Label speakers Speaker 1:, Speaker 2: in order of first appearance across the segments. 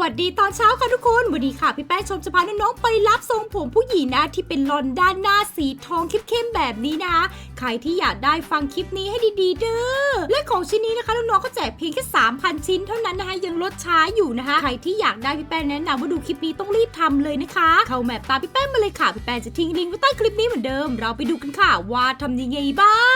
Speaker 1: วัสดีตอนเช้าค่ะทุกคน วันนี้ค่ะพี่แป้งชมจะพาน้องๆไปรับทรงผมผู้หญิงนะที่เป็นลอนด้านหน้าสีทองเข้มๆแบบนี้นะคะใครที่อยากได้ฟังคลิปนี้ให้ดีๆเด้อ และของชิ้นนี้นะคะน้องๆก็แจกเพียงแค่ 3,000 ชิ้นเท่านั้นนะคะยังลดช้าอยู่นะคะ ใครที่อยากได้พี่แป้งแนะนำว่าดูคลิปนี้ต้องรีบทำเลยนะคะ เข้าแมปตามพี่แป้งมาเลยค่ะพี่แป้งจะทิ้งลิงก์ไว้ใต้คลิปนี้เหมือนเดิม เราไปดูกันค่ะว่าทำยังไงบ้าง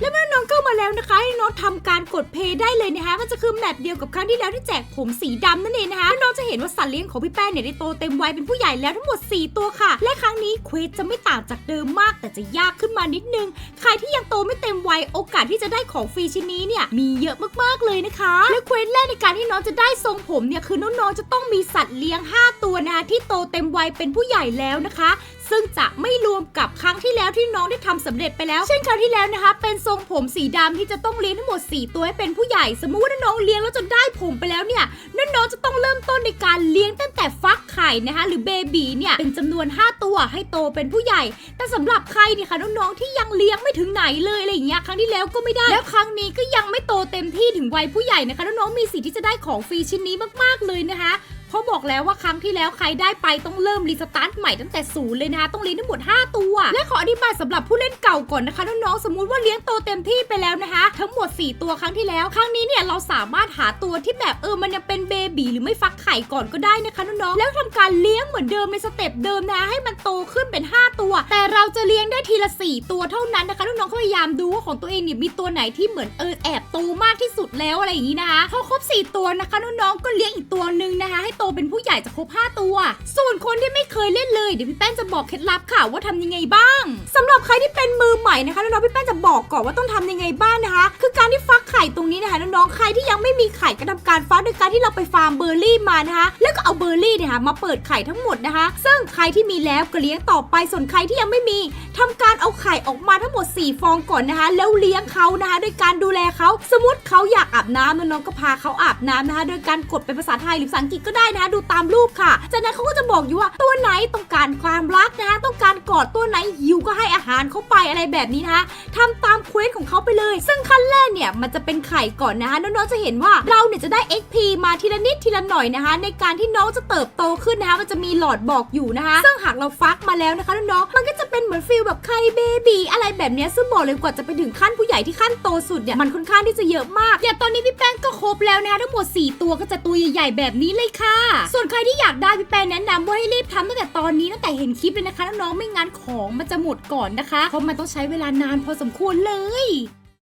Speaker 1: และเมื่อน้องเข้ามาแล้วนะคะให้น้องทำการกดเพย์ได้เลยนะคะ มันจะคือแมปเดียวกับครั้งที่แล้วที่แจกผมสีดำนั่นเองนะคะน้องจะเห็นว่าสัตว์เลี้ยงของพี่แป้งเนี่ยได้โตเต็มวัยเป็นผู้ใหญ่แล้วทั้งหมด 4 ตัวค่ะ และครั้งนี้เควสจะไม่ต่างจากเดิมมาก แต่จะยากขึ้นมานิดนึง ใครที่ยังโตไม่เต็มวัยโอกาสที่จะได้ของฟรีชิ้นนี้เนี่ยมีเยอะมากๆเลยนะคะ และเควสแรกในการที่น้องจะได้ทรงผมเนี่ยคือน้องๆจะต้องมีสัตว์เลี้ยง 5 ตัวนะคะที่โตเต็มวัยเป็นผู้ใหญ่แล้วนะคะ ซึ่งจะไม่รวมกับครั้งที่แล้วที่น้องได้ทำสำเร็จไปแล้ว เช่นคราวที่แล้วนะคะ เป็นทรงผมสีดำที่จะต้องเลี้ยงทั้งหมด 4 ตัวให้เป็นผู้ใหญ่ สมมุติว่าน้องเลี้ยงแล้วจนได้ผมไปแล้วเนี่ยน้องจะต้องเริ่มต้นในการเลี้ยงตั้งแต่ฟักไข่นะคะหรือเบบีเนี่ยเป็นจำนวน 5 ตัวให้โตเป็นผู้ใหญ่ แต่สำหรับใครเนี่ยค่ะน้องๆที่ยังเลี้ยงไม่ถึงไหนเลยอะไรอย่างเงี้ยครั้งที่แล้วก็ไม่ได้ แล้วครั้งนี้ก็ยังไม่โตเต็มที่ถึงวัยผู้ใหญ่นะคะน้องๆมีสิทธิ์ที่จะได้ของฟรีชิ้นนี้มากๆเลยนะคะ ราะบอกแล้วว่าครั้งที่แล้วใครได้ไปต้องเริ่มรีสตาร์ทใหม่ตั้งแต่ศูนย์เลยนะคะต้องเลี้ยงทั้งหมด 5 ตัว และขออธิบายสำหรับผู้เล่นเก่าก่อนนะคะน้องๆสมมุติว่าเลี้ยงโตเต็มที่ไปแล้วนะคะ ทั้งหมด 4 ตัวครั้งที่แล้ว ครั้งนี้เนี่ยเราสามารถหาตัวที่แบบเออมันยังเป็นเบบีหรือไม่ฟักไข่ก่อนก็ได้นะคะน้องๆแล้วทำการเลี้ยงเหมือนเดิมในสเต็ปเดิมนะให้มันโตขึ้นเป็น 5 ตัว แต่เราจะเลี้ยงได้ทีละ 4 ตัวเท่านั้นนะคะน้องๆพยายามดูว่าของตัวเองเนี่ยมีตัวไหนที่เหมือนเออแอบโตมากที่สุดแล้วอะไรอย่างนี้นะคะพอครบ 4 ตัวนะคะน้องๆก็เลี้ยงอีกตัวหนึ่งนะคะให้โตเป็นผู้ใหญ่จะครบ 5 ตัว ส่วนคนที่ไม่เคยเล่นเลยเดี๋ยวพี่แป้นจะบอกเคล็ดลับค่ะว่าทำยังไงบ้างสำหรับใครที่เป็นมือใหม่นะคะน้องพี่แป้นจะบอกก่อนว่าต้องทำยังไงบ้างนะคะ ข่ตรงนี้นะคะน้องๆ ใครที่ยังไม่มีไข่ก็ทำการฟักโดยการที่เราไปฟาร์มเบอร์รี่มานะคะ แล้วก็เอาเบอร์รี่เนี่ยค่ะมาเปิดไข่ทั้งหมดนะคะ ซึ่งใครที่มีแล้วก็เลี้ยงต่อไปส่วนใครที่ยังไม่มีทำการเอาไข่ออกมาทั้งหมด 4 ฟองก่อนนะคะ แล้วเลี้ยงเขานะคะโดยการดูแลเขาสมมติเขาอยากอาบน้ำน้องๆก็พาเขาอาบน้ำนะคะ โดยการกดเป็นภาษาไทยหรือภาษาอังกฤษก็ได้นะคะ ดูตามรูปค่ะ จากนั้นเขาก็จะบอกอยู่ว่าตัวไหนต้องการความรักนะคะต้องการกอดตัวไหนหิวก็ให้อาหารเขาไปอะไรแบบนี้นะคะทำตามเควสของเขาไปเลย ซึ่งขั้นแรกเนี่ยมันจะเป็นไข่ก่อนนะคะน้องๆจะเห็นว่าเราเนี่ยจะได้ XP มาทีละนิดทีละหน่อยนะคะ ในการที่น้องจะเติบโตขึ้นนะคะมันจะมีหลอดบอกอยู่นะคะซึ่งหากเราฟักมาแล้วนะคะน้องๆมันก็จะเป็นเหมือนฟิลแบบไข่เบบีอะไรแบบนี้ซึ่งบอกเลยกว่าจะไปถึงขั้นผู้ใหญ่ที่ขั้นโตสุดเนี่ยมันค่อนข้างที่จะเยอะมากอย่างตอนนี้พี่แป้งก็ครบแล้วนะคะทั้งหมด 4 ตัวก็จะตัวใหญ่ๆแบบนี้เลยค่ะ ส่วนใครที่อยากได้พี่แป้งแนะนำว่าให้รีบทำตั้งแต่ตอนนี้ตั้งแต่เห็นคลิปเลยนะคะน้องๆไม่งั้นของมันจะหมดก่อนนะคะเพราะมันต้องใช้เวลานานพอสมควรเลย